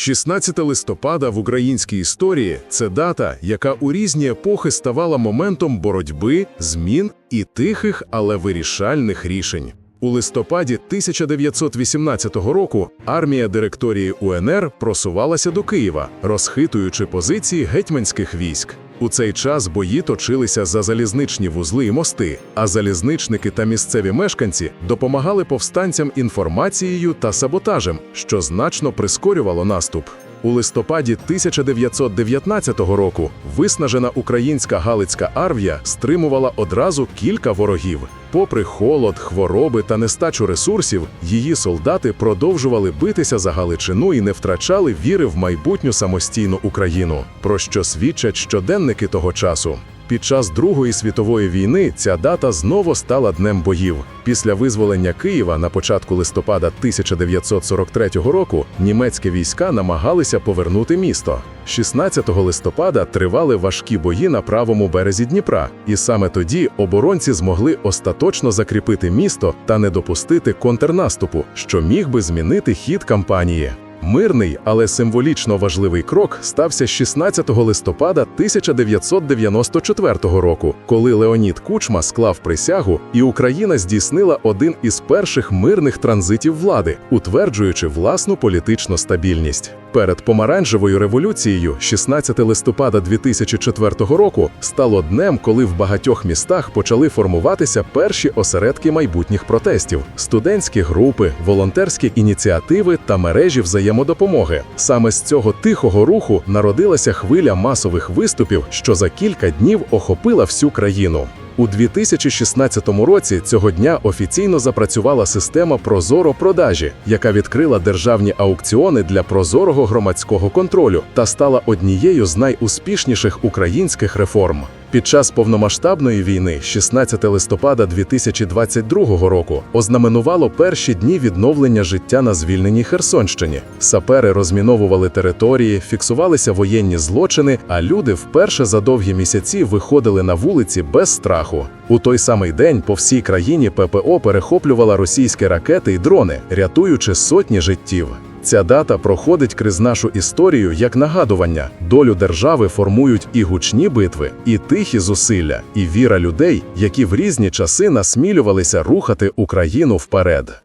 16 листопада в українській історії це дата, яка у різні епохи ставала моментом боротьби, змін і тихих, але вирішальних рішень. У листопаді 1918 року армія директорії УНР просувалася до Києва, розхитуючи позиції гетьманських військ. У цей час бої точилися за залізничні вузли і мости, а залізничники та місцеві мешканці допомагали повстанцям інформацією та саботажем, що значно прискорювало наступ. У листопаді 1919 року виснажена українська Галицька армія стримувала одразу кілька ворогів. Попри холод, хвороби та нестачу ресурсів, її солдати продовжували битися за Галичину і не втрачали віри в майбутню самостійну Україну, про що свідчать щоденники того часу. Під час Другої світової війни ця дата знову стала днем боїв. Після визволення Києва на початку листопада 1943 року німецькі війська намагалися повернути місто. 16 листопада тривали важкі бої на правому березі Дніпра, і саме тоді оборонці змогли остаточно закріпити місто та не допустити контрнаступу, що міг би змінити хід кампанії. Мирний, але символічно важливий крок стався 16 листопада 1994 року, коли Леонід Кучма склав присягу, і Україна здійснила один із перших мирних транзитів влади, утверджуючи власну політичну стабільність. Перед помаранчевою революцією, 16 листопада 2004 року, стало днем, коли в багатьох містах почали формуватися перші осередки майбутніх протестів, студентські групи, волонтерські ініціативи та мережі взаємодопомоги. Саме з цього тихого руху народилася хвиля масових виступів, що за кілька днів охопила всю країну. У 2016 році цього дня офіційно запрацювала система Прозоро продажі, яка відкрила державні аукціони для прозорого громадського контролю та стала однією з найуспішніших українських реформ. Під час повномасштабної війни, 16 листопада 2022 року, ознаменувало перші дні відновлення життя на звільненій Херсонщині. Сапери розміновували території, фіксувалися воєнні злочини, а люди вперше за довгі місяці виходили на вулиці без страху. У той самий день по всій країні ППО перехоплювала російські ракети й дрони, рятуючи сотні життів. Ця дата проходить крізь нашу історію як нагадування. Долю держави формують і гучні битви, і тихі зусилля, і віра людей, які в різні часи насмілювалися рухати Україну вперед.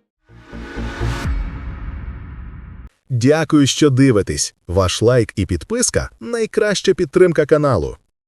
Дякую, що дивитесь. Ваш лайк і підписка найкраща підтримка каналу.